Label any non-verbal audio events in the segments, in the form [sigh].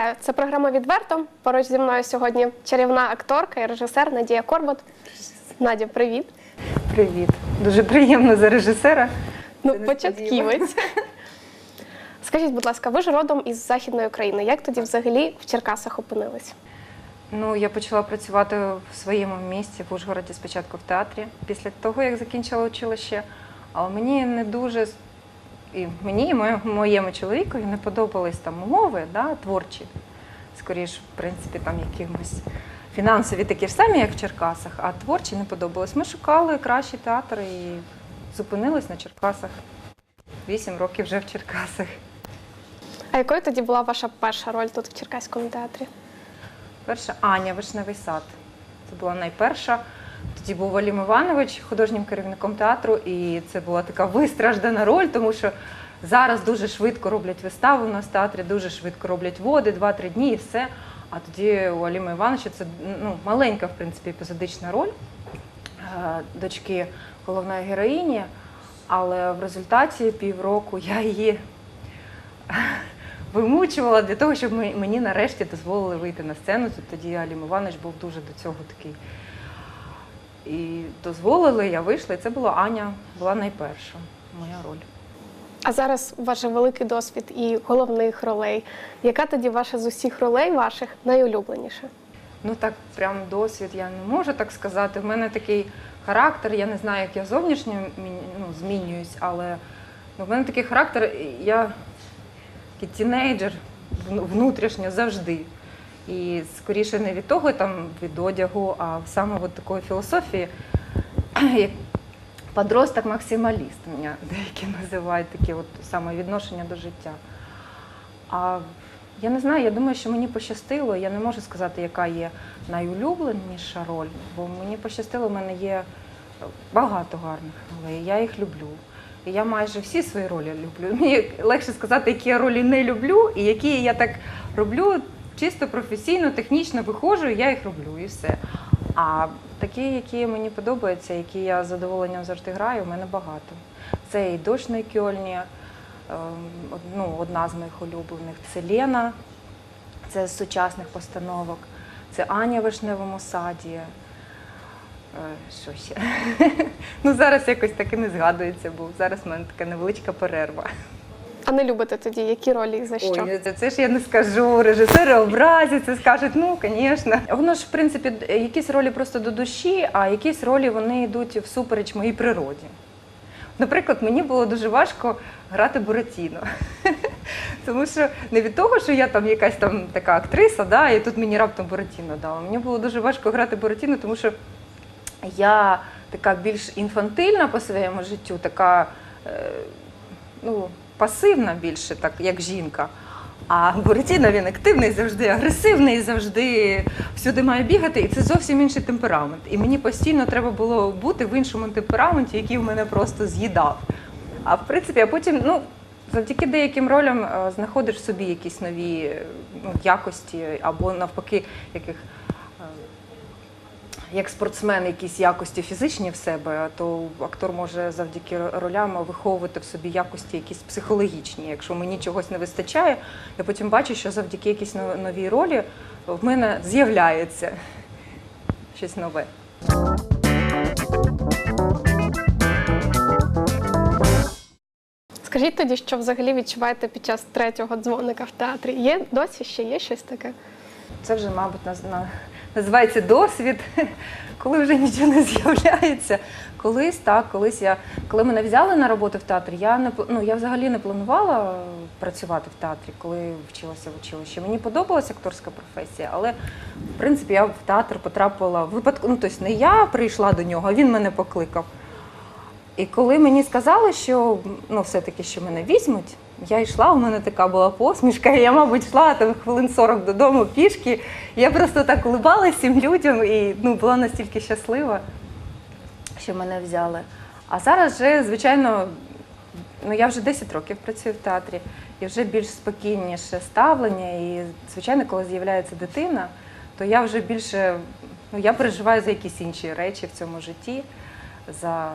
Вітаю! Це програма Відверто. Поруч зі мною сьогодні чарівна акторка і режисер Надія Корбут. Надя, привіт. Привіт. Дуже приємно за режисера. Ну, початківець. [laughs] Скажіть, будь ласка, ви ж родом із Західної України. Як тоді взагалі в Черкасах опинились? Ну, я почала працювати в своєму місці в Ужгороді спочатку в театрі, після того, як закінчила училище. Але мені не дуже і мені, і моєму чоловікові не подобались там умови, да, творчі. Скоріш, в принципі, там якимось фінансові такі ж самі, як в Черкасах, а творчі не подобались. Ми шукали кращий театр і зупинились на Черкасах. Вісім років вже в Черкасах. А якою тоді була ваша перша роль тут в Черкаському театрі? Перша Аня Вишневий сад. Це була найперша. Тоді був Валім Іванович художнім керівником театру, і це була така вистраждана роль, тому що зараз дуже швидко роблять виставу у нас в театрі, дуже швидко роблять води, два-три дні і все. А тоді у Аліма Івановича це ну, маленька, в принципі, епізодична роль е, дочки головної героїні. Але в результаті півроку я її [laughs] вимучувала для того, щоб мені нарешті дозволили вийти на сцену. Тоді Алім Іванович був дуже до цього такий. І дозволили, я вийшла, і це була Аня, була найперша моя роль. А зараз у же великий досвід і головних ролей. Яка тоді ваша з усіх ролей ваших найулюбленіша? Ну так прям досвід я не можу так сказати. В мене такий характер, я не знаю, як я зовнішньо ну, змінююсь, але ну, в мене такий характер, я такий тінейджер вну- внутрішньо завжди. І скоріше не від того, там від одягу, а саме от такої філософії, [clears throat] як подросток максималіст мене деякі називають таке от саме відношення до життя. А я не знаю, я думаю, що мені пощастило. Я не можу сказати, яка є найулюбленіша роль, бо мені пощастило, в мене є багато гарних ролей. Я їх люблю. І я майже всі свої ролі люблю. Мені легше сказати, які я ролі не люблю, і які я так роблю чисто професійно, технічно виходжу, і я їх роблю, і все. А такі, які мені подобаються, які я з задоволенням завжди граю, в мене багато. Це і дощ на Кьольні, ем, ну, одна з моїх улюблених. Це Лена, це з сучасних постановок, це Аня в вишневому саді. Е, Що ще? [laughs] ну, зараз якось таки не згадується, бо зараз в мене така невеличка перерва. А не любите тоді, які ролі і за що? Ой, це, це ж я не скажу. Режисери образяться, скажуть, ну, звісно. Воно ж, в принципі, якісь ролі просто до душі, а якісь ролі вони йдуть всупереч моїй природі. Наприклад, мені було дуже важко грати Буратіно. [laughs] Тому що не від того, що я там якась там така актриса, да, і тут мені раптом Буратіно дали. Мені було дуже важко грати Буратіно, тому що я така більш інфантильна по своєму життю, така е, ну, пасивна більше, так як жінка. А Буратіно він активний, завжди агресивний, завжди всюди має бігати, і це зовсім інший темперамент. І мені постійно треба було бути в іншому темпераменті, який в мене просто з'їдав. А в принципі, а потім, ну, завдяки деяким ролям е, знаходиш собі якісь нові ну, якості, або навпаки, яких як спортсмен якісь якості фізичні в себе, то актор може завдяки ролям виховувати в собі якості якісь психологічні. Якщо мені чогось не вистачає, я потім бачу, що завдяки якійсь новій ролі в мене з'являється [laughs] щось нове. Скажіть тоді, що взагалі відчуваєте під час третього дзвоника в театрі? Є досі ще є щось таке? Це вже, мабуть, на- називається досвід, [laughs] коли вже нічого не з'являється. Колись так, колись я, коли мене взяли на роботу в театрі, я не ну, я взагалі не планувала працювати в театрі, коли вчилася в училищі. Мені подобалася акторська професія, але в принципі я в театр потрапила випадку. Ну, тобто не я прийшла до нього, а він мене покликав. І коли мені сказали, що ну, все-таки що мене візьмуть, я йшла, у мене така була посмішка, я, мабуть, йшла там хвилин 40 додому пішки. Я просто так улибалася всім людям і ну, була настільки щаслива, що мене взяли. А зараз вже, звичайно, ну, я вже 10 років працюю в театрі, і вже більш спокійніше ставлення. І, звичайно, коли з'являється дитина, то я вже більше ну, я переживаю за якісь інші речі в цьому житті, за,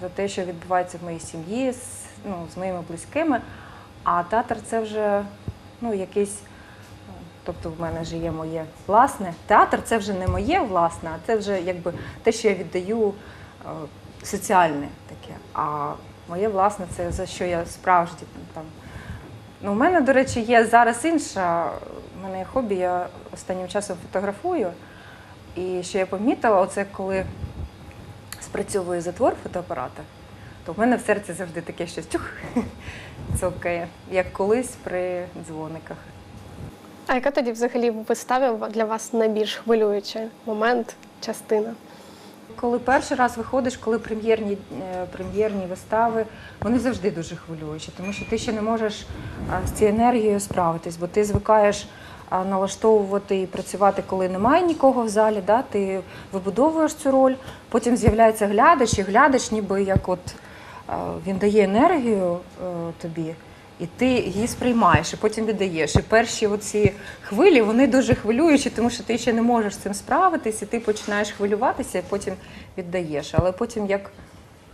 за те, що відбувається в моїй сім'ї, ну, з моїми близькими. А театр це вже ну, якийсь Тобто в мене вже є моє власне. Театр це вже не моє власне, а це вже якби те, що я віддаю е, соціальне таке. А моє власне це за що я справжній там. Ну, у мене, до речі, є зараз інша. У мене є хобі, я останнім часом фотографую. І що я помітила, оце коли спрацьовує затвор фотоапарата, то в мене в серці завжди таке щось цокає, як колись при дзвониках. А яка тоді взагалі в виставі для вас найбільш хвилюючий момент, частина? Коли перший раз виходиш, коли прем'єрні, е, прем'єрні вистави, вони завжди дуже хвилюючі, тому що ти ще не можеш з цією енергією справитись, бо ти звикаєш налаштовувати і працювати, коли немає нікого в залі. Да? Ти вибудовуєш цю роль, потім з'являється глядач, і глядач, ніби як от він дає енергію е, тобі. І ти її сприймаєш, і потім віддаєш. І перші оці хвилі вони дуже хвилюючі, тому що ти ще не можеш з цим справитись, і ти починаєш хвилюватися, і потім віддаєш. Але потім, як,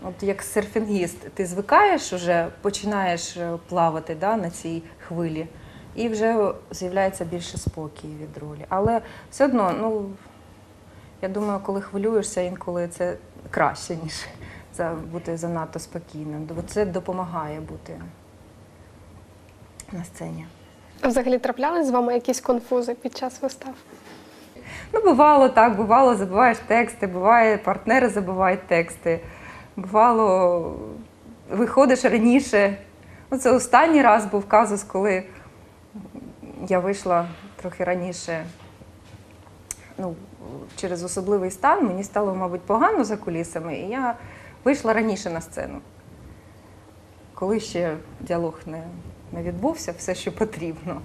от як серфінгіст, ти звикаєш вже, починаєш е, плавати да, на цій хвилі, і вже з'являється більше спокій від ролі. Але все одно, ну я думаю, коли хвилюєшся, інколи це краще, ніж за- бути занадто спокійним. Бо це допомагає бути на сцені. А взагалі траплялись з вами якісь конфузи під час вистав? Ну, бувало так, бувало, забуваєш тексти, буває, партнери забувають тексти. Бувало, виходиш раніше. Ну, це останній раз був казус, коли я вийшла трохи раніше. Ну, через особливий стан мені стало, мабуть, погано за кулісами, і я вийшла раніше на сцену. Коли ще діалог не, не відбувся, все, що потрібно.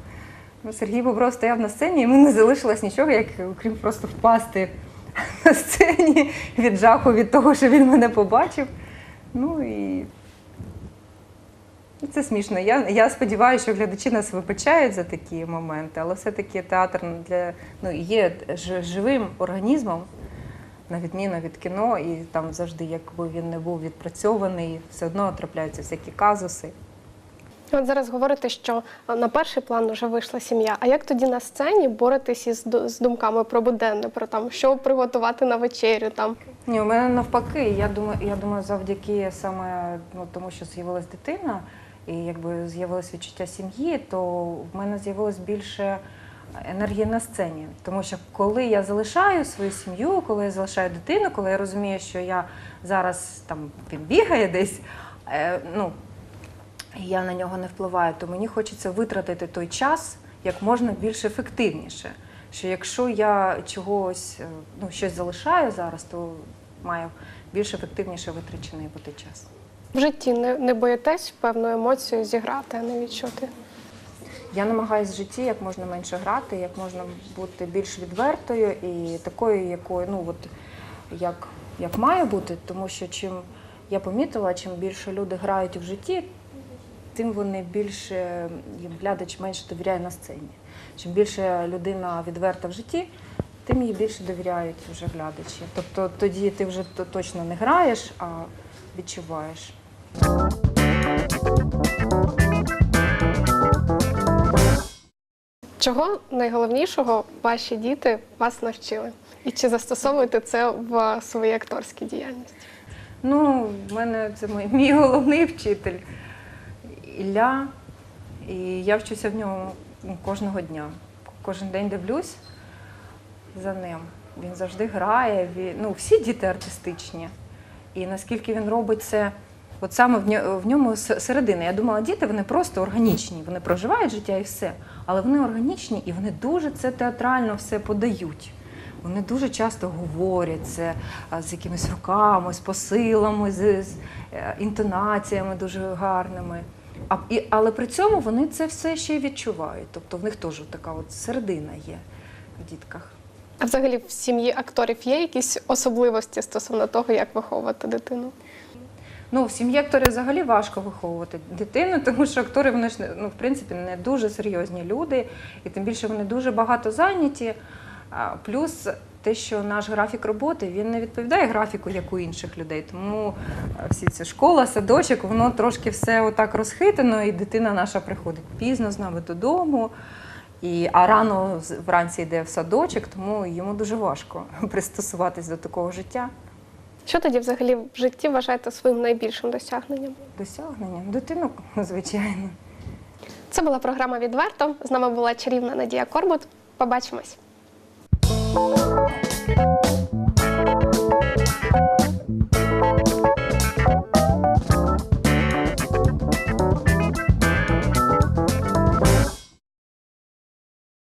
Ну, Сергій Бобров стояв на сцені, і йому не залишилось нічого, як окрім просто впасти [laughs] на сцені від жаху від того, що він мене побачив. Ну і ну, це смішно. Я, я сподіваюся, що глядачі нас вибачають за такі моменти, але все-таки театр для, ну, є живим організмом, на відміну від кіно, і там завжди, якби він не був відпрацьований, все одно трапляються всякі казуси. От зараз говорите, що на перший план вже вийшла сім'я. А як тоді на сцені боретесь із з думками про буденне, про там що приготувати на вечерю? Там Ні, у мене навпаки. Я думаю, я думаю, завдяки саме ну, тому, що з'явилась дитина, і якби з'явилось відчуття сім'ї, то в мене з'явилось більше енергії на сцені. Тому що коли я залишаю свою сім'ю, коли я залишаю дитину, коли я розумію, що я зараз там він бігає десь, е, ну я на нього не впливаю, то мені хочеться витратити той час як можна більш ефективніше. Що якщо я чогось, е, ну, щось залишаю зараз, то маю більш ефективніше витрачений бути час. в житті не, не боїтесь певну емоцію зіграти, а не відчути. Я намагаюся в житті як можна менше грати, як можна бути більш відвертою і такою, якою, ну от як, як має бути, тому що чим я помітила, чим більше люди грають в житті, тим вони більше їм глядач менше довіряє на сцені. Чим більше людина відверта в житті, тим їй більше довіряють вже глядачі. Тобто тоді ти вже точно не граєш, а відчуваєш. Чого найголовнішого ваші діти вас навчили? І чи застосовуєте це в своїй акторській діяльності? Ну, в мене це мій, мій головний вчитель Ілля. І я вчуся в ньому ну, кожного дня. Кожен день дивлюсь за ним. Він завжди грає. Він, ну, всі діти артистичні. І наскільки він робить це, от саме в ньо- в ньому с- середина. Я думала, діти вони просто органічні, вони проживають життя і все. Але вони органічні і вони дуже це театрально все подають. Вони дуже часто говорять це з якимись руками, з посилами, з, е, інтонаціями дуже гарними. А, і, але при цьому вони це все ще відчувають. Тобто в них теж така от середина є в дітках. А взагалі в сім'ї акторів є якісь особливості стосовно того, як виховувати дитину? Ну, в сім'ї акторів взагалі важко виховувати дитину, [laughs] тому що актори вони ж ну, в принципі не дуже серйозні люди, і тим більше вони дуже багато зайняті. Плюс те, що наш графік роботи він не відповідає графіку, як у інших людей. Тому всі ці школа, садочок, воно трошки все отак розхитано, і дитина наша приходить пізно з нами додому. І, а рано вранці йде в садочок, тому йому дуже важко [laughs] пристосуватись до такого життя. Що тоді взагалі в житті вважаєте своїм найбільшим досягненням? Досягнення. Дитинок, [laughs] звичайно. Це була програма Відверто. З нами була чарівна Надія Корбут. Побачимось.